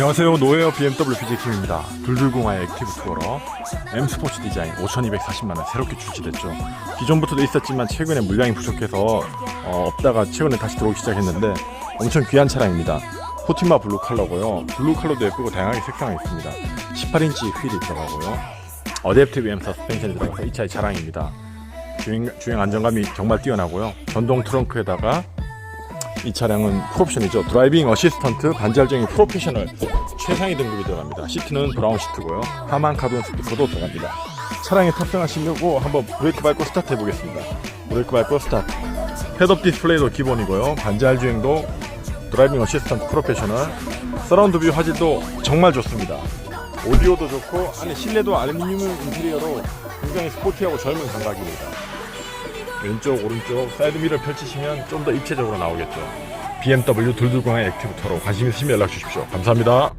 안녕하세요. 노웨어 BMW BJ킴입니다. 둘둘공화의 액티브 투어러. M 스포츠 디자인 5240만원 새롭게 출시됐죠. 기존부터도 있었지만 최근에 물량이 부족해서 어, 없다가 최근에 다시 들어오기 시작했는데 엄청 귀한 차량입니다. 포티마 블루 컬러고요. 블루 컬러도 예쁘고 다양하게 색상이 있습니다. 18인치 휠이 들어가고요. 어댑티브 M 서스펜션이 들어가서 이 차의 자랑입니다. 주행, 주행 안정감이 정말 뛰어나고요. 전동 트렁크에다가 이 차량은 풀옵션이죠. 드라이빙 어시스턴트 반지할증이 프로페셔널 최상위 등급이 들어갑니다. 시트는 브라운 시트고요. 하만 카본 스피커도 들어갑니다. 차량에 탑승하시려고 한번 브레이크 밟고 스타트 해보겠습니다. 브레이크 밟고 스타트. 헤드업 디스플레이도 기본이고요. 반지할 주행도 드라이빙 어시스턴트 프로페셔널 서라운드 뷰 화질도 정말 좋습니다. 오디오도 좋고 안에 실내도 알루미늄 인테리어로 굉장히 스포티하고 젊은 감각입니다. 왼쪽 오른쪽 사이드 미러 펼치시면 좀 더 입체적으로 나오겠죠. BMW 둘둘공의 액티브 터로 관심 있으시면 연락 주십시오. 감사합니다